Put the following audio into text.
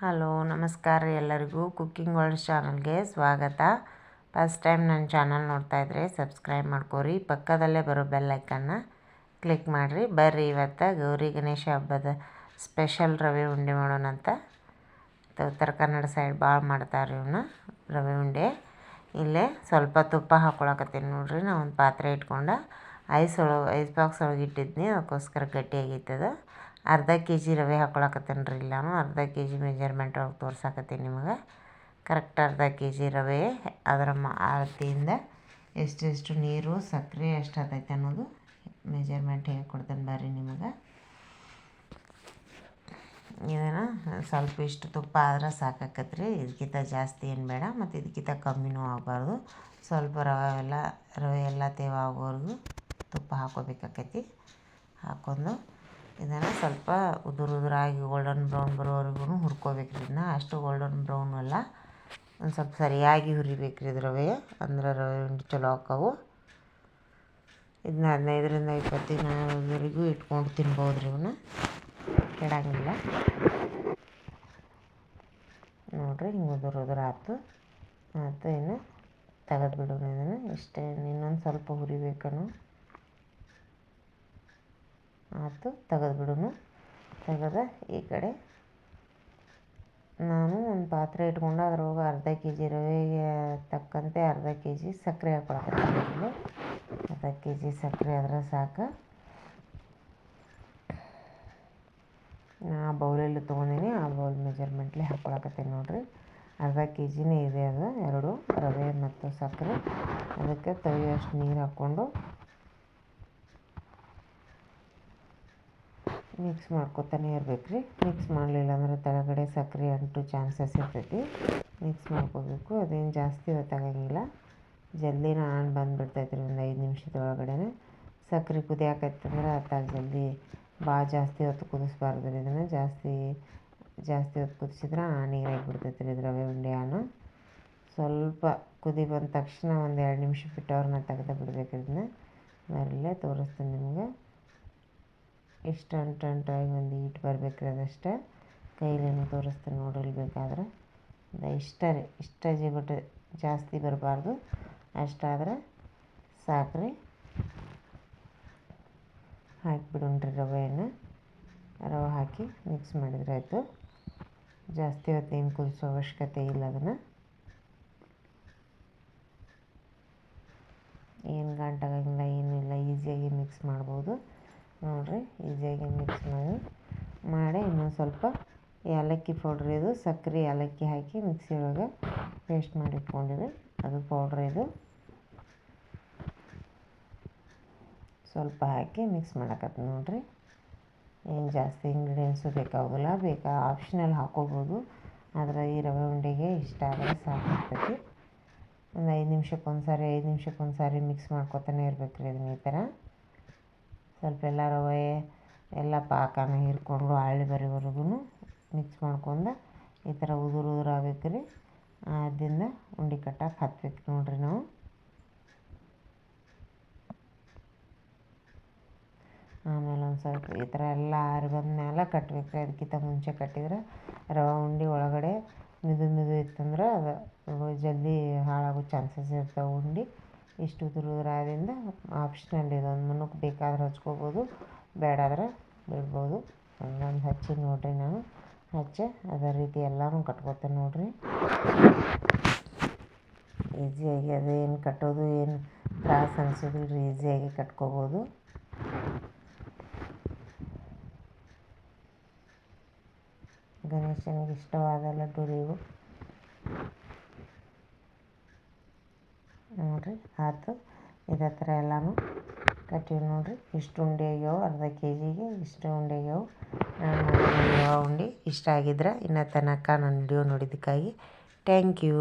Hello, ನಮಸ್ಕಾರ ಎಲ್ಲರಿಗೂ. Cooking world ಚಾನಲ್ಗೆ ಸ್ವಾಗತ. ಫಸ್ಟ್ ಟೈಮ್ ನನ್ನ ಚಾನಲ್ ನೋಡ್ತಾ ಇದ್ರೆ ಸಬ್ಸ್ಕ್ರೈಬ್ ಮಾಡ್ಕೋರಿ. ಪಕ್ಕದಲ್ಲೇ ಬರೋ ಬೆಲ್ ಐಕನ್ನ ಕ್ಲಿಕ್ ಮಾಡಿರಿ. ಬರ್ರಿ ಇವತ್ತು ಗೌರಿ ಗಣೇಶ ಹಬ್ಬದ ಸ್ಪೆಷಲ್ ರವೆ ಉಂಡೆ ಮಾಡೋಣ ಅಂತ. ಉತ್ತರ ಕನ್ನಡ ಸೈಡ್ ಭಾಳ ಮಾಡ್ತಾರೆ ಇವನ್ನ ರವೆ ಉಂಡೆ. ಇಲ್ಲೇ ಸ್ವಲ್ಪ ತುಪ್ಪ ಹಾಕ್ಕೊಳಕತ್ತೀನಿ ನೋಡಿರಿ. ನಾ ಒಂದು ಪಾತ್ರೆ ಇಟ್ಕೊಂಡು ಐಸ್ ಒಳಗೆ, ಐಸ್ ಬಾಕ್ಸ್ ಒಳಗೆ ಇಟ್ಟಿದ್ನಿ. ಅದಕ್ಕೋಸ್ಕರ ಗಟ್ಟಿಯಾಗೈತದ ಅರ್ಧ ಕೆ ಜಿ ರವೆ ಹಾಕ್ಕೊಳಕತ್ತೇನೆ ರೀ ಇಲ್ಲಿ ನಾನು ಅರ್ಧ ಕೆ ಜಿ ಮೆಜರ್ಮೆಂಟ್ ಒಳಗೆ ತೋರ್ಸಾಕತ್ತೀನಿ ನಿಮಗೆ. ಕರೆಕ್ಟ್ ಅರ್ಧ ಕೆ ಜಿ ರವೆ, ಅದರ ಮ, ಅಳತೆಯಿಂದ ಎಷ್ಟೆಷ್ಟು ನೀರು ಸಕ್ಕರೆ ಎಷ್ಟು ಆಗ್ತೈತೆ ಅನ್ನೋದು ಮೆಜರ್ಮೆಂಟ್ ಹೇಗೆ ಕೊಡ್ತೇನೆ ಬರ್ರಿ ನಿಮಗೆ. ಇದನ್ನು ಸ್ವಲ್ಪ ಇಷ್ಟು ತುಪ್ಪ ಆದ್ರೆ ಸಾಕಾಕತ್ರಿ ಇದಕ್ಕಿಂತ ಜಾಸ್ತಿ ಏನು ಬೇಡ, ಮತ್ತು ಇದಕ್ಕಿಂತ ಕಮ್ಮಿನೂ ಆಗಬಾರ್ದು. ಸ್ವಲ್ಪ ರವೆ ಎಲ್ಲ ರವೆ ಎಲ್ಲ ತೇವ ಆಗೋವರೆಗೂ ತುಪ್ಪ ಹಾಕೋಬೇಕಾಕೈತಿ. ಹಾಕ್ಕೊಂಡು ಇದನ್ನು ಸ್ವಲ್ಪ ಉದುರು ಉದುರಾಗಿ ಗೋಲ್ಡನ್ ಬ್ರೌನ್ ಬರೋವರೆಗೂ ಹುರ್ಕೋಬೇಕು ಇದನ್ನ ಅಷ್ಟು ಗೋಲ್ಡನ್ ಬ್ರೌನ್ ಅಲ್ಲ. ಒಂದು ಸ್ವಲ್ಪ ಸರಿಯಾಗಿ ಹುರಿಬೇಕು ರೀ ಅಂದ್ರೆ ರವೆ ಉಂಡೆ ಚಲೋ ಆಕ್ಕವು. ಇದನ್ನ ಹದಿನೈದರಿಂದ ಇಪ್ಪತ್ತು ದಿನವರೆಗೂ ಇಟ್ಕೊಂಡು ತಿನ್ಬೋದು ರೀ ಇವನ್ನ ಕೆಡಂಗಿಲ್ಲ. ನೋಡಿರಿ ಹಿಂಗೆ ಉದುರು ಉದುರು ಆಯ್ತು ಮತ್ತು ಇನ್ನು ತೆಗೆದು ಬಿಡೋಣ ಇದನ್ನು. ಇಷ್ಟೇ ಇನ್ನೊಂದು ಸ್ವಲ್ಪ ಹುರಿಬೇಕನು ಆಯ್ತು ತೆಗೆದು ಬಿಡೋಣ ತೆಗೆದ ಈ ಕಡೆ. ನಾನು ಒಂದು ಪಾತ್ರೆ ಇಟ್ಕೊಂಡು ಅದ್ರೊಳಗೆ ಅರ್ಧ ಕೆ ಜಿ ರವೆಗೆ ತಕ್ಕಂತೆ ಅರ್ಧ ಕೆ ಜಿ ಸಕ್ಕರೆ ಹಾಕ್ಕೊಳಕತ್ತೀನಿ ಅರ್ಧ ಕೆ ಜಿ ಸಕ್ಕರೆ ಆದ್ರೆ ಸಾಕು. ನಾ ಬೌಲಲ್ಲಿ ತೊಗೊಂಡಿನಿ, ಆ ಬೌಲ್ ಮೆಜರ್ಮೆಂಟ್ಲಿ ಹಾಕ್ಕೊಳಕತ್ತೀನಿ ನೋಡಿರಿ. ಅರ್ಧ ಕೆ ಜಿನೇ ಇದೆ ಅದು, ಎರಡು, ರವೆ ಮತ್ತು ಸಕ್ಕರೆ. ಅದಕ್ಕೆ ತೊಳೆಯೋಷ್ಟು ನೀರು ಹಾಕ್ಕೊಂಡು ಮಿಕ್ಸ್ ಮಾಡ್ಕೊತಾನೆ ಇರ್ಬೇಕು ರೀ ಮಿಕ್ಸ್ ಮಾಡಲಿಲ್ಲ ಅಂದ್ರೆ ತೆಳಗಡೆ ಸಕ್ಕರೆ ಅಂಟು ಚಾನ್ಸಸ್ ಇರ್ತೈತಿ. ಮಿಕ್ಸ್ ಮಾಡ್ಕೋಬೇಕು. ಅದೇನು ಜಾಸ್ತಿ ಹೊತ್ತಾಗಂಗಿಲ್ಲ. ಜಲ್ದಿನ ಆನ್ ಬಂದುಬಿಡ್ತೈತಿ ರೀ ಒಂದು ಐದು ನಿಮಿಷದೊಳಗಡೆ ಸಕ್ಕರೆ ಕುದಿಯಾಕೈತಂದ್ರೆ ಅತ್ತಾಗ ಜಲ್ದಿ ಭಾಳ ಜಾಸ್ತಿ ಹೊತ್ತು ಕುದಿಸ್ಬಾರ್ದು ರೀ ಇದನ್ನು. ಜಾಸ್ತಿ ಜಾಸ್ತಿ ಹೊತ್ತು ಕುದಿಸಿದ್ರೆ ಆ ನೀರಾಗಿ ಬಿಡ್ತೈತೆ ರೀ ರವೆ ಉಂಡೆ ಹಾನು ಸ್ವಲ್ಪ ಕುದಿ ಬಂದ ತಕ್ಷಣ ಒಂದು ಎರಡು ನಿಮಿಷ ಬಿಟ್ಟು ಅವ್ರನ್ನ ತೆಗೆದು ಬಿಡ್ಬೇಕು ಇದನ್ನ. ಬರಲೇ ತೋರಿಸ್ತೀನಿ ನಿಮ್ಗೆ. ಇಷ್ಟು ಅಂಟು ಅಂಟಾಗಿ ಒಂದು ಈಟ್ ಬರ್ಬೇಕು ರೀ ಅದಷ್ಟೇ ಕೈಲೇನು ತೋರಿಸ್ತೀನಿ ನೋಡ್ರಿ ಬೇಕಾದ್ರೆ. ಇಷ್ಟ ರೀ, ಇಷ್ಟ ಜಿಗುಟು ಜಾಸ್ತಿ ಬರಬಾರ್ದು. ಅಷ್ಟಾದ್ರೆ ಸಾಕ್ರಿ. ಹಾಕಿಬಿಡೋಣ್ರಿ ರವೆಯನ್ನು. ರವೆ ಹಾಕಿ ಮಿಕ್ಸ್ ಮಾಡಿದ್ರೆ ಆಯಿತು. ಜಾಸ್ತಿ ಹೊತ್ತು ಏನು ಕುದಿಸೋ ಅವಶ್ಯಕತೆ ಇಲ್ಲ ಅದನ್ನು. ಏನು ಗಂಟಾಗಂಗಿಲ್ಲ ಏನಿಲ್ಲ ಈಸಿಯಾಗಿ ಮಿಕ್ಸ್ ಮಾಡ್ಬೋದು. ನೋಡಿರಿ ಈಸಿಯಾಗಿ ಮಿಕ್ಸ್ ಮಾಡಿ. ಮಾಡಿ ಇನ್ನೊಂದು ಸ್ವಲ್ಪ ಏಲಕ್ಕಿ ಪೌಡ್ರ್ ಇದು ಸಕ್ಕರೆ ಏಲಕ್ಕಿ ಹಾಕಿ ಮಿಕ್ಸಿ ಒಳಗೆ ಪೇಸ್ಟ್ ಮಾಡಿ ಇಟ್ಕೊಂಡಿದೆ ಅದು ಪೌಡ್ರ್ ಇದು. ಸ್ವಲ್ಪ ಹಾಕಿ ಮಿಕ್ಸ್ ಮಾಡಕತ್ತೆ ನೋಡಿರಿ. ಏನು ಜಾಸ್ತಿ ಇಂಗ್ರೀಡಿಯೆಂಟ್ಸು ಬೇಕಾಗೋಲ್ಲ ಬೇಕಾ ಆಪ್ಷನಲ್ ಹಾಕೋಬೋದು. ಆದರೆ ಈ ರವೆ ಉಂಡೆಗೆ ಇಷ್ಟ ಆದರೆ ಸಾಕಾಗ್ತೈತಿ ಒಂದು ಐದು ನಿಮಿಷಕ್ಕೆ ಒಂದು ಸಾರಿ ಐದು ನಿಮಿಷಕ್ಕೆ ಒಂದು ಸಾರಿ ಮಿಕ್ಸ್ ಮಾಡ್ಕೊತಾನೆ ಇರ್ಬೇಕು ರೀ ಇದನ್ನ ಈ ಥರ ಸ್ವಲ್ಪ ಎಲ್ಲ ರವೆ ಎಲ್ಲ ಪಾಕನ ಹೀರಿಕೊಂಡು ಆಳಿ ಬರೋವರೆಗೂ ಮಿಕ್ಸ್ ಮಾಡ್ಕೊಂಡು ಈ ಥರ ಉದುರು ಉದುರು ಆಗ್ಬೇಕು ರೀ ಅದರಿಂದ ಉಂಡೆ ಕಟ್ಟಕ್ಕೆ ಹತ್ಬೇಕು ನೋಡಿರಿ ನಾವು. ಆಮೇಲೆ ಒಂದು ಸ್ವಲ್ಪ ಈ ಥರ ಎಲ್ಲ ಆರಿ ಬಂದ್ಮೇಲೆ ಕಟ್ಬೇಕು. ರೀ ಅದಕ್ಕಿಂತ ಮುಂಚೆ ಕಟ್ಟಿದ್ರೆ ರವೆ ಉಂಡೆ ಒಳಗಡೆ ಮಿದು ಮಿದು ಇತ್ತಂದ್ರೆ ಅದು ಜಲ್ದಿ ಹಾಳಾಗೋ ಚಾನ್ಸಸ್ ಇರ್ತಾವೆ ಉಂಡೆ. ಇಷ್ಟು ಆದ್ರಿಂದ ಆಪ್ಷನಲ್ ಇದು ಒಂದು ಮುನ್ನಕ್ಕೆ ಬೇಕಾದ್ರೆ ಹಚ್ಕೋಬೋದು ಬೇಡಾದ್ರೆ ಬಿಡ್ಬೋದು. ಹಂಗೊಂದು ಹಚ್ಚಿ ನೋಡಿರಿ ನಾನು. ಹಚ್ಚಿ, ಅದೇ ರೀತಿ ಎಲ್ಲನೂ ಕಟ್ಕೋತೇನೆ ನೋಡಿರಿ. ಈಸಿಯಾಗಿ ಅದೇನು ಕಟ್ಟೋದು ಏನು ತ್ರಾಸ ಅನಿಸೋದಿಲ್ಲ ಈಸಿಯಾಗಿ ಕಟ್ಕೋಬೋದು. ಗಣೇಶನಿಗೆ ಇಷ್ಟವಾದ ಲಡ್ಡು ಇವು ನೋಡಿರಿ ಆಯ್ತು ಇದೇ ಥರ ಎಲ್ಲನೂ ಕಟ್ಟಿವಿ ನೋಡಿರಿ. ಇಷ್ಟು ಉಂಡೆ ಆಗ್ಯಾವ, ಅರ್ಧ ಕೆ ಜಿಗೆ ಇಷ್ಟು ಉಂಡೆ ಆಗ್ಯಾವ. ನಾನು ಉಂಡೆ ಇಷ್ಟ ಆಗಿದ್ರೆ ಇನ್ನೂ ತನಕ ನನ್ನ ವಿಡಿಯೋ ನೋಡಿದ್ದಕ್ಕಾಗಿ ಥ್ಯಾಂಕ್ ಯು